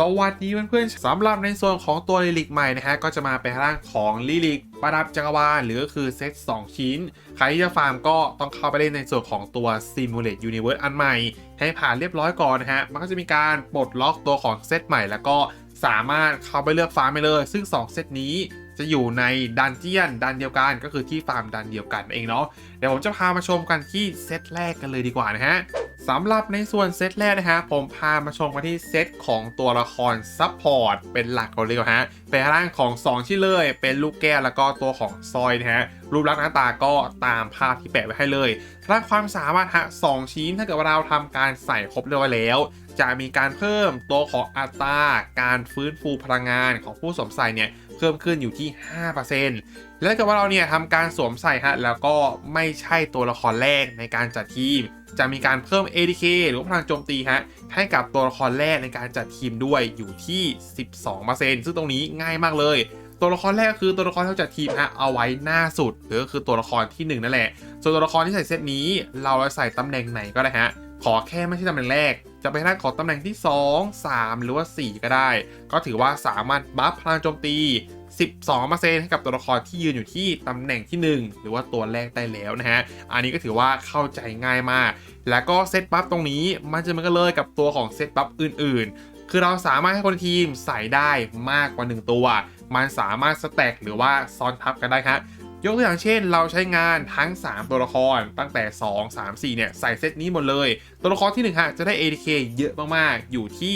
สวัสดีเพื่อนๆสำหรับในส่วนของตัวลิลิกใหม่นะฮะก็จะมาเป็นร่างของลิลิกประดับจักรวาลหรือก็คือเซต2 ชิ้น ใครที่จะฟาร์มก็ต้องเข้าไปเล่นในส่วนของตัว Simulate Universe อันใหม่ ให้ผ่านเรียบร้อยก่อนนะฮะ มันก็จะมีการปลดล็อกตัวของเซตใหม่แล้วก็สามารถเข้าไปเลือกฟาร์มไปเลย ซึ่ง 2 เซตนี้จะอยู่ในดันเจียนดันเดียวกันก็คือที่ฟาร์มดันเดียวกันเองเนาะเดี๋ยวผมจะพามาชมกันที่เซตแรกกันเลยดีกว่านะฮะ สำหรับในส่วนเซตแรกนะฮะผมพามาชมกันที่เซตของตัวละครซับพอร์ตเป็นหลักก่อนเลยฮะเป็นร่างของ 2ชิ้นเลย เป็นลูกแก้วแล้วก็ตัวของซอยนะฮะรูปลักษณ์หน้าตาก็ตามภาพที่แปะไว้ให้เลยร่าความสามารถฮะสองชิ้นถ้าเกิดว่าเราทำการใส่ครบเรียบร้อยแล้ว จะมีการเพิ่มตัวของอัตราการฟื้นฟูพลังงานของผู้สวมใส่เนี่ยเพิ่มขึ้นอยู่ที่ 5%และถ้าเกิดว่าเราเนี่ยทำการสวมใส่ฮะแล้วก็ไม่ใช่ตัวละครแรกในการจัดทีม จะมีการเพิ่ม ADK หรือพลังโจมตีฮะให้กับตัวละครแรกในการจัดทีมด้วยอยู่ที่ 12%ซึ่งตรงนี้ง่ายมากเลย ตัวละครแรกก็คือตัวละครที่เราจัดทีมฮะเอาไว้หน้าสุดหรือก็คือตัวละครที่ 1 นั่นแหละ ส่วนตัวละครที่ใส่เซตนี้ เราจะใส่ตำแหน่งไหนก็ได้ฮะขอแค่ไม่ใช่ตำแหน่งแรก จะไปทางของตำแหน่งที่ 2 3 หรือว่า 4 ก็ได้ ก็ถือว่าสามารถบัฟพลังโจมตี 12%ให้กับตัวละครที่ยืนอยู่ที่ตำแหน่งที่ 1 หรือว่าตัวแรกได้แล้วนะฮะ อันนี้ก็ถือว่าเข้าใจง่ายมาก แล้วก็เซตบัฟตรงนี้มันจะเหมือนกันเลยกับตัวของเซตบัฟอื่น ๆคือเราสามารถให้คนทีมใส่ได้มากกว่า 1 ตัว มันสามารถสแต็กหรือว่าซ้อนทับกันได้ครับ ยกตัวอย่างเช่น เราใช้งานทั้ง 3 ตัวละครตั้งแต่ 2 3 4 เนี่ย ใส่เซตนี้หมดเลย ตัวละครที่ 1ฮะจะได้ ATK เยอะมาก ๆ อยู่ที่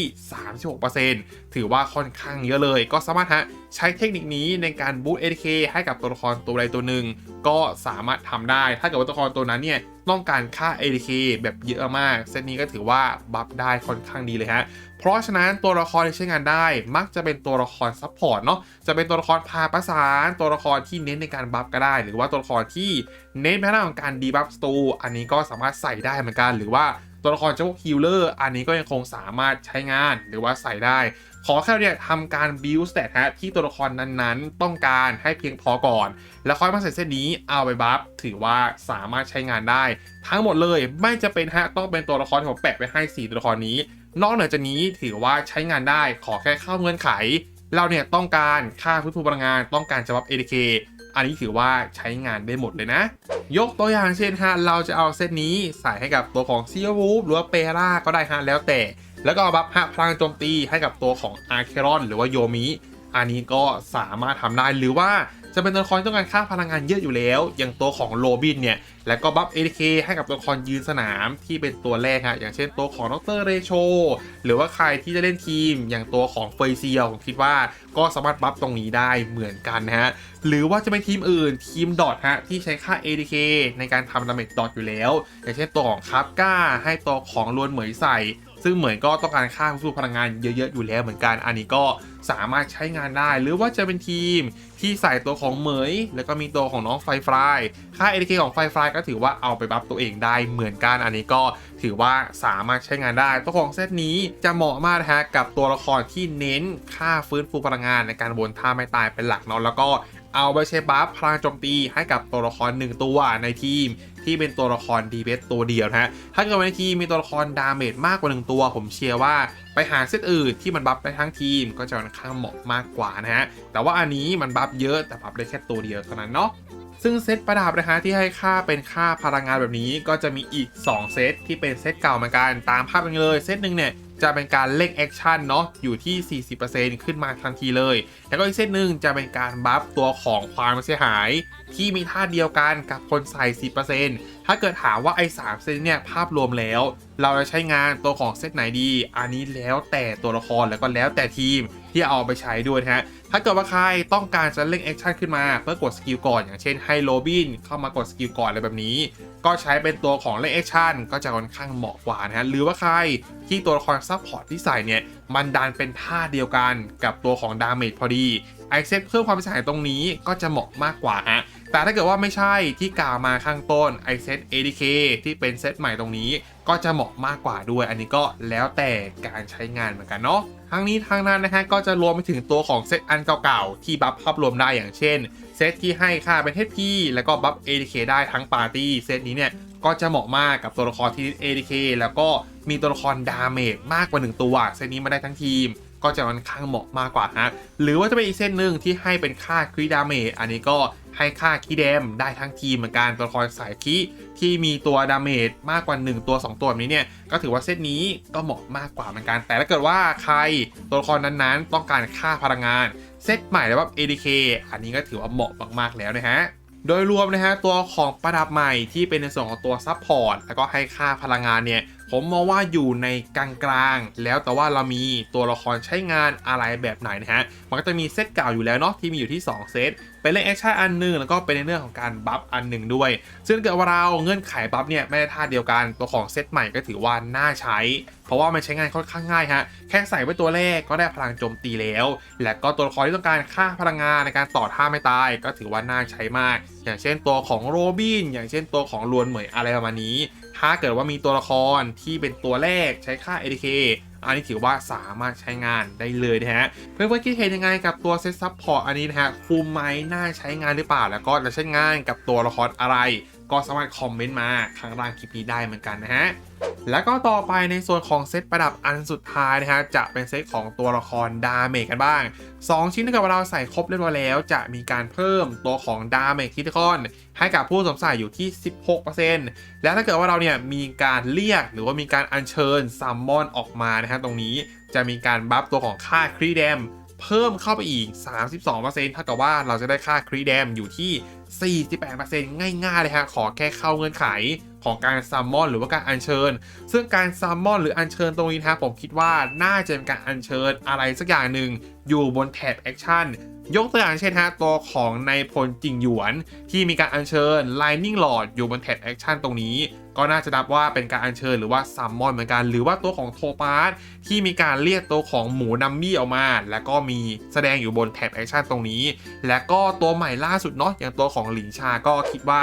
36%ถือว่าค่อนข้างเยอะเลย ก็สามารถฮะใช้เทคนิคนี้ในการบูต ATK ให้กับตัวละครตัวใดตัวหนึ่งก็สามารถทำได้ ถ้าเกิดว่าตัวละครตัวนั้นเนี่ย ต้องการค่า ADK แบบเยอะมาก เซตนี้ก็ถือว่าบัฟได้ค่อนข้างดีเลยฮะ เพราะฉะนั้นตัวละครที่ใช้งานได้มักจะเป็นตัวละครซัพพอร์ตเนาะ จะเป็นตัวละครพาประสาน ตัวละครที่เน้นในการบัฟก็ได้ หรือว่าตัวละครที่เน้นในด้านของการดีบัฟสตูอันนี้ก็สามารถใส่ได้เหมือนกัน หรือว่าตัวละครเจ้าฮิลเลอร์อันนี้ก็ยังคงสามารถใช้งานหรือว่าใส่ได้ ขอแค่เนี่ยทำการบิวสเตตฮะที่ตัวละครนั้นๆ ต้องการให้เพียงพอก่อน แล้วค่อยมาใส่เส้นนี้เอาไปบัฟถือว่าสามารถใช้งานได้ ทั้งหมดเลยไม่จะเป็นฮะต้องเป็นตัวละครที่ผมแปะไว้ให้4ตัวละครนี้ นอกเหนือจากนี้ถือว่าใช้งานได้ขอแค่เข้าเงื่อนไข เราเนี่ยต้องการค่าพื้นฟูพลังงานต้องการจะบัฟ ADK อันนี้ถือว่าใช้งานได้หมดเลยนะ ยกตัวอย่างเช่นฮะเราจะเอาเซตนี้ใส่ให้กับตัวของซีวูฟหรือว่าเปราก็ได้ฮะแล้วแต่ แล้วก็บัฟฮะพลังโจมตีให้กับตัวของอาร์เครอนหรือว่าโยมิ อันนี้ก็สามารถทำได้หรือว่าจะเป็นตัวละครที่ต้องการค่าพลังงานเยอะอยู่แล้ว อย่างตัวของโรบินเนี่ย แล้วก็บัฟ ADK ให้กับตัวละครยืนสนามที่เป็นตัวแรกฮะ อย่างเช่นตัวของดรเรโช หรือว่าใครที่จะเล่นทีม อย่างตัวของเฟยเซียผมคิดว่าก็สามารถบัฟตรงนี้ได้เหมือนกันนะฮะ หรือว่าจะเป็นทีมอื่นทีมดอทฮะ ที่ใช้ค่า ADK ในการทำดาเมจดอทอยู่แล้ว อย่างเช่นตัวของคาร์ก้า ให้ตัวของลวนเหมยใส่ ซึ่งเหมือนก็ต้องการค่าฟื้นฟูพลังงานเยอะๆอยู่แล้วเหมือนกัน อันนี้ก็สามารถใช้งานได้ หรือว่าจะเป็นทีมที่ใส่ตัวของเหมย แล้วก็มีตัวของน้องไฟฟลายค่า ADK ของไฟฟลายก็ถือว่าเอาไปบัฟตัวเองได้เหมือนกัน อันนี้ก็ถือว่าสามารถใช้งานได้ ตัวของเซตนี้จะเหมาะมากนะฮะกับตัวละครที่เน้นค่าฟื้นฟูพลังงานในการวนท่าไม่ตายเป็นหลักเนาะแล้วก็ เอาไปใช้บัฟพลังโจมตีให้กับตัวละครหนึ่งตัวในทีม ที่เป็นตัวละครดีเบสตัวเดียวนะฮะ ถ้าเกิดในทีมมีตัวละครดาเมจมากกว่า 1 ตัว ผมเชียร์ว่าไปหาเซตอื่นที่มันบัฟได้ทั้งทีมก็จะค่อนข้างเหมาะมากกว่านะฮะ แต่ว่าอันนี้มันบัฟเยอะแต่บัฟได้แค่ตัวเดียวเท่านั้นเนาะซึ่งเซตประดับนะฮะที่ให้ค่าเป็นค่าพลังงานแบบนี้ก็จะมีอีก 2 เซตที่เป็นเซตเก่าเหมือนกันตามภาพกันเลยเซตหนึ่งเนี่ย จะเป็นการเล่งแอคชั่นเนาะอยู่ที่ 40%ขึ้นมาทันทีเลย แล้วก็อีกเส้นหนึ่งจะเป็นการบัฟตัวของความเสียหาย ที่มีท่าเดียวกันกับคนใส่ 10%ถ้าเกิดถามว่าไอ้3เส้นเนี่ยภาพรวมแล้ว เราจะใช้งานตัวของเซตไหนดี อันนี้แล้วแต่ตัวละครแล้วก็แล้วแต่ทีมที่เอาไปใช้ด้วยนะฮะ ถ้าเกิดว่าใครต้องการจะเล่งแอคชั่นขึ้นมาเพื่อกดสกิลก่อนอย่างเช่นให้โรบินเข้ามากดสกิลก่อนอะไรแบบนี้ ก็ใช้เป็นตัวของเล่งแอคชั่นก็จะค่อนข้างเหมาะกว่านะฮะหรือว่าใครที่ตัวละครซัพพอร์ตที่ใส่เนี่ยมันดันเป็นท่าเดียวกันกับตัวของดาเมจพอดี ไอเซตเพิ่มความเสียหายตรงนี้ก็จะเหมาะมากกว่าฮะแต่ถ้าเกิดว่าไม่ใช่ที่กล่าวมาข้างต้นไอเซต ADK ที่เป็นเซตใหม่ตรงนี้ ก็จะเหมาะมากกว่าด้วย อันนี้ก็แล้วแต่การใช้งานเหมือนกันเนาะทั้งนี้ทั้งนั้นนะฮะก็จะรวมไปถึงตัวของเซตอันเก่าๆ ที่บัฟภาพรวมได้อย่างเช่นเซตที่ให้ค่าเป็น HP แล้วก็บัฟ ADK ได้ทั้งปาร์ตี้เซตนี้เนี่ยก็จะเหมาะมากกับตัวละครที่ ADK แล้วก็มีตัวละครดาเมจมากกว่า 1 ตัว เซตนี้มาได้ทั้งทีม ก็จะค่อนข้างเหมาะมากกว่าฮะหรือว่าจะเป็นอีกเส้นหนึ่งที่ให้เป็นค่าคริดาเมจอันนี้ก็ให้ค่าคีเดมได้ทั้งทีมเหมือนกันตัวละครสายคีที่มีตัวดาเมจมากกว่า 1 ตัว 2 ตัวแบบนี้เนี่ย ก็ถือว่าเซตนี้ก็เหมาะมากกว่าเหมือนกัน แต่ถ้าเกิดว่าใครตัวละครนั้นๆ ต้องการค่าพลังงาน เซตใหม่แล้วแบบ ADK อันนี้ก็ถือว่าเหมาะมากๆแล้วนะฮะโดยรวมนะฮะตัวของประดับใหม่ที่เป็นในส่วนของตัวซับพอร์ตแล้วก็ให้ค่าพลังงานเนี่ย ผมมองว่าอยู่ในกลางๆ แล้วแต่ว่าเรามีตัวละครใช้งานอะไรแบบไหนนะฮะ มันก็จะมีเซตเก่าอยู่แล้วเนาะที่มีอยู่ที่ 2 เซต เป็นเรื่องแอคชั่นอันหนึ่งแล้วก็เป็นในเรื่องของการบัฟอันหนึ่งด้วย ซึ่งเกิดว่าเราเงื่อนไขบัฟเนี่ยไม่ได้ท่าเดียวกัน ตัวของเซตใหม่ก็ถือว่าน่าใช้ เพราะว่ามันใช้งานค่อนข้างง่ายฮะ แค่ใส่ไว้ตัวแรกก็ได้พลังโจมตีแล้ว และก็ตัวละครที่ต้องการค่าพลังงานในการต่อท่าไม่ตาย ก็ถือว่าน่าใช้มาก อย่างเช่นตัวของโรบิน อย่างเช่นตัวของลวนเหมยอะไรประมาณนี้ ถ้าเกิดว่ามีตัวละครที่เป็นตัวแรกใช้ค่า ADK อันนี้ถือว่าสามารถใช้งานได้เลยนะฮะ เพื่อนๆคิดเห็นยังไงกับตัวเซตซับพอร์ตอันนี้นะฮะ คุ้มไหมน่าใช้งานหรือเปล่า แล้วก็จะใช้งานกับตัวละครอะไร ก็สามารถคอมเมนต์มาข้างล่างคลิปนี้ได้เหมือนกันนะฮะแล้วก็ต่อไปในส่วนของเซตประดับอันสุดท้ายนะฮะจะเป็นเซตของตัวละครดาเมจกันบ้าง 2 ชิ้นที่กับเราใส่ครบเรียบร้อยแล้ว จะมีการเพิ่มตัวของดาเมจคิทิคอน ให้กับผู้สวมใส่อยู่ที่ 16%แล้วถ้าเกิดว่าเราเนี่ยมีการเรียกหรือว่ามีการอัญเชิญซัมมอนออกมานะฮะตรงนี้จะมีการบัฟตัวของค่าครีแดมเพิ่มเข้าไปอีก 32%เท่ากับว่าเราจะได้ค่าครีแดมอยู่ที่ 48%ง่ายๆเลยฮะขอแค่เข้าเงื่อนไขของการซัมมอนหรือว่าการอัญเชิญ ซึ่งการซัมมอนหรืออัญเชิญตรงนี้นะผมคิดว่าน่าจะเป็นการอัญเชิญอะไรสักอย่างหนึ่งอยู่บนแท็บแอคชั่นยกตัวอย่างเช่นฮะตัวของในพลจิงหยวน ที่มีการอัญเชิญ Lightning Lord อยู่บนแท็บแอคชั่นตรงนี้ ก็น่าจะนับว่าเป็นการอัญเชิญหรือว่าซัมมอนเหมือนกัน หรือว่าตัวของโทปาร์ที่มีการเรียกตัวของหมูนัมมี่ออกมา แล้วก็มีแสดงอยู่บนแท็บแอคชั่นตรงนี้ และก็ตัวใหม่ล่าสุดเนาะอย่างตัวของหลิงชาก็คิดว่า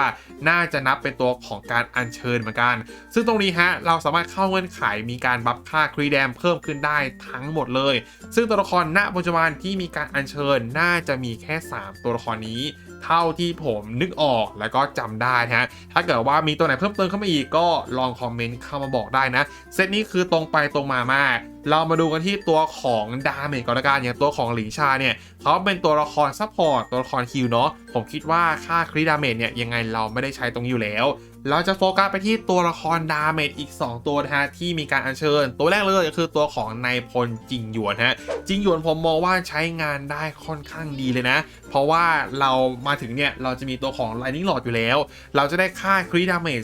น่าจะนับเป็นตัวของการอัญเชิญเหมือนกัน ซึ่งตรงนี้ฮะเราสามารถเข้าเงื่อนไขมีการบัฟค่าครีแดมเพิ่มขึ้นได้ทั้งหมดเลย ซึ่งตัวละครณปัจจุบันที่มีการอัญเชิญน่าจะมีแค่ 3 ตัวละครนี้เท่าที่ผมนึกออกแล้วก็จำได้นะฮะถ้าเกิดว่ามีตัวไหนเพิ่มเติมเข้ามาอีกก็ลองคอมเมนต์เข้ามาบอกได้นะ เซตนี้คือตรงไปตรงมามากเรามาดูกันที่ตัวของดาเมจก่อนละกันอย่างตัวของหลิงชาเนี่ยเขาเป็นตัวละครซัพพอร์ตตัวละครคิวเนาะผมคิดว่าค่าคริดาเมจเนี่ยยังไงเราไม่ได้ใช้ตรงอยู่แล้ว เราจะโฟกัสไปที่ตัวละครดาเมจอีก 2 ตัวนะฮะที่มีการอัญเชิญ ตัวแรกเลยก็คือตัวของนายพลจิงหยวนฮะจิงหยวนผมมองว่าใช้งานได้ค่อนข้างดีเลยนะ เพราะว่าเรามาถึงเนี่ย เราจะมีตัวของ Lightning Lord อยู่แล้ว เราจะได้ค่าครีดาเมจ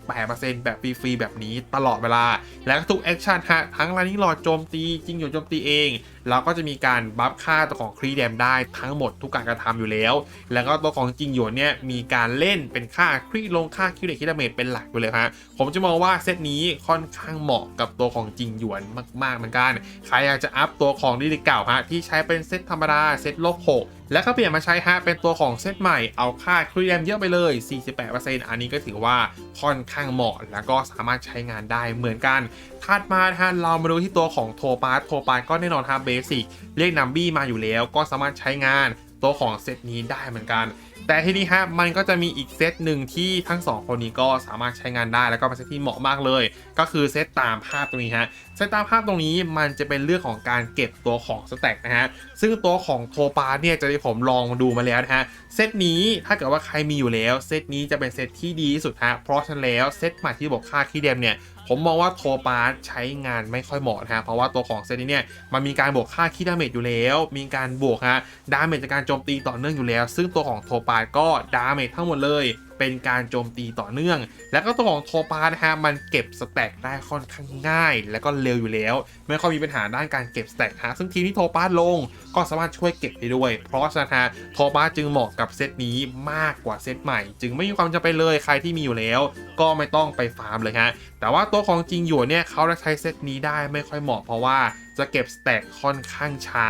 48%แบบฟรีๆแบบนี้ตลอดเวลา และทุกแอคชั่นฮะทั้ง Lightning Lord โจมตีจิงหยวนโจมตีเองเราก็จะมีการบัฟค่าตัวของครีแดมได้ทั้งหมดทุกการกระทำอยู่แล้ว แล้วก็ตัวของจิงหยวนเนี่ยมีการเล่นเป็นค่าครีลงค่าคิวเดคิดาเมจเป็นหลักไปเลยฮะผมจะมองว่าเซตนี้ค่อนข้างเหมาะกับตัวของจิงหยวนมากๆเหมือนกันใครอยากจะอัพตัวของดิลิเก่าฮะที่ใช้เป็นเซตธรรมดาเซตลบ6 แล้วก็เปลี่ยนมาใช้ฮะเป็นตัวของเซตใหม่เอาค่าครีแดมเยอะไปเลย 48%อันนี้ก็ถือว่าค่อนข้างเหมาะ แล้วก็สามารถใช้งานได้เหมือนกันถัดมาฮะเรามาดูที่ตัวของโทปาสโทปาสก็แน่นอนฮะเบสิกเรียกนัมบี้มาอยู่แล้ว ก็สามารถใช้งาน ตัวของเซตนี้ได้เหมือนกัน แต่ทีนี้ฮะมันก็จะมีอีกเซตหนึ่งที่ทั้ง 2 คนนี้ก็สามารถใช้งานได้แล้วก็เป็นเซตที่เหมาะมากเลย ก็คือเซตตามภาพตรงนี้ฮะเซตตามภาพตรงนี้มันจะเป็นเรื่องของการเก็บตัวของสแต็กนะฮะซึ่งตัวของโทปาเนี่ยจะได้ผมลองดูมาแล้วนะฮะเซตนี้ถ้าเกิดว่าใครมีอยู่แล้วเซตนี้จะเป็นเซตที่ดีที่สุดฮะเพราะฉะนั้นแล้วเซตใหม่ที่บอกค่าคีย์เดมเนี่ย ผมมองว่าโทปาสใช้งานไม่ค่อยเหมาะนะฮะเพราะว่าตัวของเซตนี้เนี่ยมันมีการบวกค่าคีดาเมจอยู่แล้ว มีการบวกฮะดาเมจจากการโจมตีต่อเนื่องอยู่แล้ว ซึ่งตัวของโทปาสก็ดาเมจทั้งหมดเลย เป็นการโจมตีต่อเนื่อง แล้วก็ตัวของโทปานะฮะมันเก็บสแต็กได้ค่อนข้างง่าย และก็เร็วอยู่แล้ว ไม่ค่อยมีปัญหาด้านการเก็บสแต็กฮะซึ่งทีมที่โทปาลงก็สามารถช่วยเก็บได้ด้วย เพราะฉะนั้นฮะโทปาจึงเหมาะกับเซตนี้มากกว่าเซตใหม่ จึงไม่มีความจำเป็นเลยใครที่มีอยู่แล้ว ก็ไม่ต้องไปฟาร์มเลยฮะแต่ว่าตัวของจริงหยวนเนี่ยเขาจะใช้เซตนี้ได้ไม่ค่อยเหมาะเพราะว่าจะเก็บสแต็กค่อนข้างช้า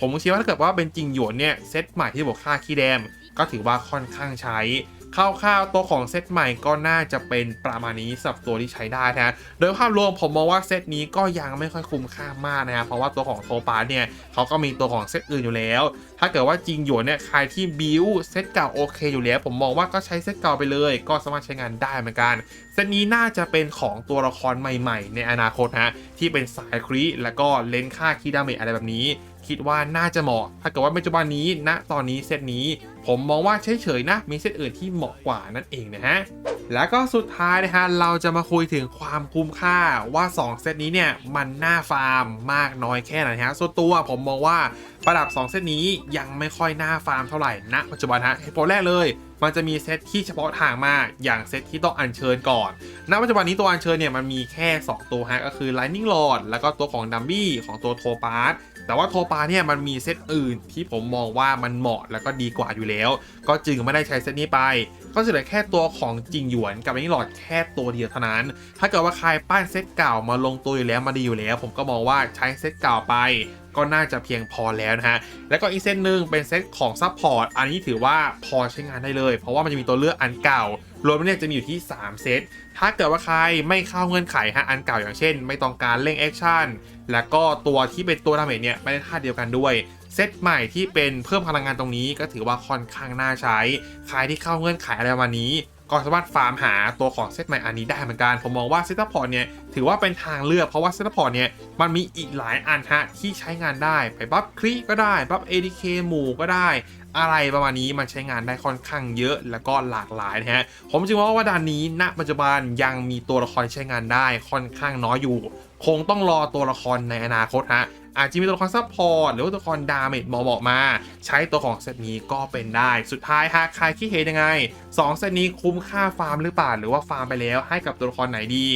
ผมคิดว่าถ้าเกิดว่าเป็นจริงหยวนเนี่ยเซตใหม่ที่บอกค่าคีย์แดมก็ถือว่าค่อนข้างใช้ คร่าวๆตัวของเซตใหม่ก็น่าจะเป็นประมาณนี้สับตัวที่ใช้ได้นะโดยภาพรวมผมมองว่าเซตนี้ก็ยังไม่ค่อยคุ้มค่ามากนะฮะเพราะว่าตัวของโทปาเนี่ยเขาก็มีตัวของเซตอื่นอยู่แล้ว ถ้าเกิดว่าจริงหยวนเนี่ยใครที่บิวเซตเก่าโอเคอยู่แล้ว ผมมองว่าก็ใช้เซตเก่าไปเลย ก็สามารถใช้งานได้เหมือนกันเซตนี้น่าจะเป็นของตัวละครใหม่ ๆ ในอนาคตฮะที่เป็นสายครีแล้วก็เลนค่าคีดาเมจอะไรแบบนี้ คิดว่าน่าจะเหมาะ ถ้าเกิดว่าปัจจุบันนี้ณตอนนี้เซตนี้ ผมมองว่าเฉยๆนะ มีเซตอื่นที่เหมาะกว่านั่นเองนะฮะแล้วก็สุดท้ายนะฮะเราจะมาคุยถึงความคุ้มค่าว่า 2 เซตนี้เนี่ยมันน่าฟาร์มมากน้อยแค่ไหนฮะส่วนตัวผมมองว่าประดับ 2 เซตนี้ยังไม่ค่อยน่าฟาร์มเท่าไหร่ณปัจจุบันฮะเหตุผลแรกเลยมันจะมีเซตที่เฉพาะทางมาก อย่างเซตที่ต้องอัญเชิญก่อน ณ ปัจจุบันนี้ตัวอัญเชิญเนี่ยมันมีแค่ 2 ตัวฮะ ก็คือ Lightning Rod แล้วก็ตัวของดัมบี้ของตัวโทปาร์ แต่ว่าโทปาเนี่ยมันมีเซตอื่นที่ผมมองว่ามันเหมาะแล้วก็ดีกว่าอยู่แล้ว ก็จึงไม่ได้ใช้เซตนี้ไป ก็จะเหลือแค่ตัวของจิงหยวนกับไอ้นี่หลอดแค่ตัวเดียวเท่านั้น ถ้าเกิดว่าใครป้ายเซตเก่ามาลงตัวอยู่แล้วมาดีอยู่แล้ว ผมก็มองว่าใช้เซตเก่าไปก็น่าจะเพียงพอแล้วนะฮะ แล้วก็อีกเซตหนึ่งเป็นเซตของซัพพอร์ต อันนี้ถือว่าพอใช้งานได้เลย เพราะว่ามันจะมีตัวเลือกอันเก่า รวมเนี่ยจะมีอยู่ที่ 3 เซต ถ้าเกิดว่าใครไม่เข้าเงื่อนไขฮะอันเก่าอย่างเช่น ไม่ต้องการเร่งแอคชั่น แล้วก็ตัวที่เป็นตัวดาเมจเนี่ยไม่ได้ท่าเดียวกันด้วยเซตใหม่ที่เป็นเพิ่มพลังงานตรงนี้ก็ถือว่าค่อนข้างน่าใช้ ใครที่เข้าเงื่อนไขอะไรประมาณนี้ ก็สามารถฟาร์มหาตัวของเซตใหม่อันนี้ได้เหมือนกัน ผมมองว่าเซตพอร์ตเนี่ยถือว่าเป็นทางเลือกเพราะว่าเซตพอร์ตเนี่ยมันมีอีกหลายอันฮะที่ใช้งานได้ ไปบัฟครีก็ได้ บัฟ ADK หมู่ก็ได้ อะไรประมาณนี้มันใช้งานได้ค่อนข้างเยอะแล้วก็หลากหลายนะฮะผมจึงมองว่าด่านนี้ณปัจจุบันยังมีตัวละครใช้งานได้ค่อนข้างน้อยอยู่ คงต้องรอตัวละครในอนาคตฮะอาจจะมีตัวละครซัพพอร์ตหรือว่าตัวละครดาเมจเหมาะๆมา ใช้ตัวของเซตนี้ก็เป็นได้ สุดท้ายฮะใครคิดเห็นยังไง2เซตนี้คุ้มค่าฟาร์มหรือเปล่าหรือว่าฟาร์มไปแล้วให้กับตัวละครไหนดี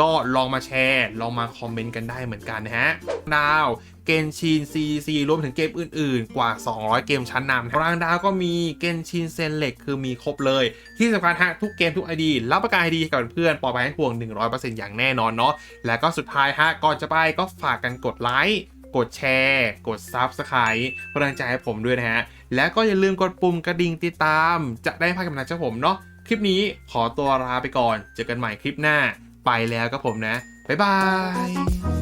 ก็ลองมาแชร์ ลองมาคอมเมนต์กันได้เหมือนกันนะฮะดาวเกนชิน CC รวมถึงเกมอื่นๆ กว่า 200 เกมชั้นนำรางดาวก็มีเกนชินเซนเล็กคือมีครบเลย ที่สำคัญฮะ ทุกเกมทุก ID รับประกัน ID กับเพื่อนปลอดภัยให้ห่วง 100%อย่างแน่นอนเนาะแล้วก็สุดท้ายฮะ ก่อนจะไปก็ฝากกันกดไลค์กดแชร์ กด Subscribe กำลังใจให้ผมด้วยนะฮะ แล้วก็อย่าลืมกดปุ่มกระดิ่งติดตาม จะได้พลาดกับนัดจาผมเนาะคลิปนี้ขอตัวลาไปก่อนเจอกันใหม่คลิปหน้า ไปแล้วกับผมนะ บ๊ายบาย